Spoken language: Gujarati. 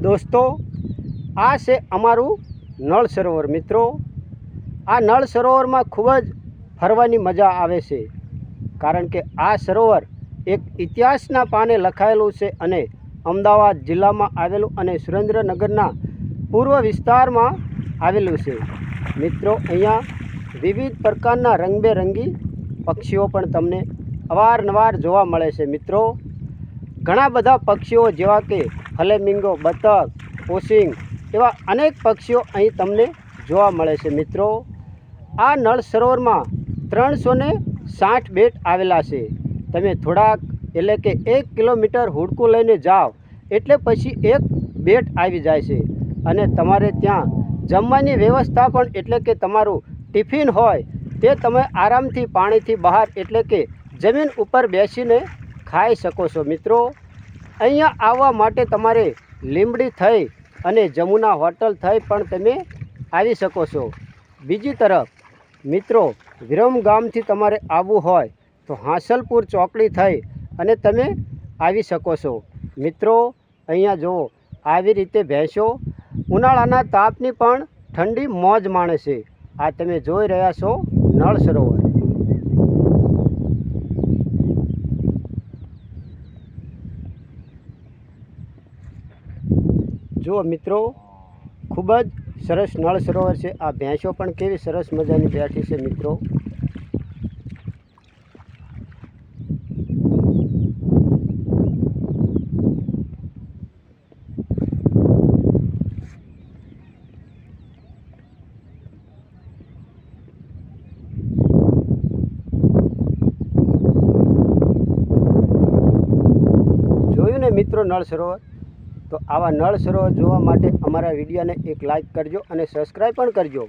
દોસ્તો, આ છે અમારું નળ સરોવર. મિત્રો, આ નળ સરોવરમાં ખૂબ જ ફરવાની મજા આવે છે. કારણ કે આ સરોવર એક ઇતિહાસના પાને લખાયેલું છે અને અમદાવાદ જિલ્લામાં આવેલું અને સુરેન્દ્રનગરના પૂર્વ વિસ્તારમાં આવેલું છે. મિત્રો, અહીંયા વિવિધ પ્રકારના રંગબેરંગી પક્ષીઓ પણ તમને અવારનવાર જોવા મળે છે. મિત્રો, ઘણા બધા પક્ષીઓ જેવા કે ફલેમિંગો બતક પોસિંગ એવા અનેક પક્ષીઓ અહીં તમને જોવા મળે છે. મિત્રો, આ નળ સરોવરમાં ત્રણસો ને સાઠ બેટ આવેલા છે. તમે થોડાક, એટલે કે એક કિલોમીટર હુડકું લઈને જાઓ, એટલે પછી એક બેટ આવી જાય છે. અને તમારે ત્યાં જમવાની વ્યવસ્થા પણ, એટલે કે તમારું ટિફિન હોય, તે તમે આરામથી પાણીથી બહાર, એટલે કે જમીન ઉપર બેસીને ખાઈ શકો છો. મિત્રો અહીંયા આવવા માટે તમારે લીંબડી થઈ અને જમુના હોટલ થઈ પણ તમે આવી શકો છો. બીજી તરફ, મિત્રો, વિરમ ગામથી તમારે આવવું હોય તો હાંસલપુર ચોકડી થઈ અને તમે આવી શકો છો. મિત્રો, અહીંયા જુઓ, આવી રીતે ભેંસો ઉનાળાના તાપની પણ ઠંડી મોજ માણે છે. આ તમે જોઈ રહ્યા છો નળ સરોવર. જુઓ મિત્રો, ખૂબ જ સરસ નળ સરોવર છે. આ ભેંસો પણ કેવી સરસ મજાની બેઠી છે મિત્રો. જોયું ને મિત્રો નળ સરોવર? તો આવા નળ સરોવર જોવા માટે અમારા વિડીયોને એક લાઈક કરજો અને સબસ્ક્રાઈબ પણ કરજો.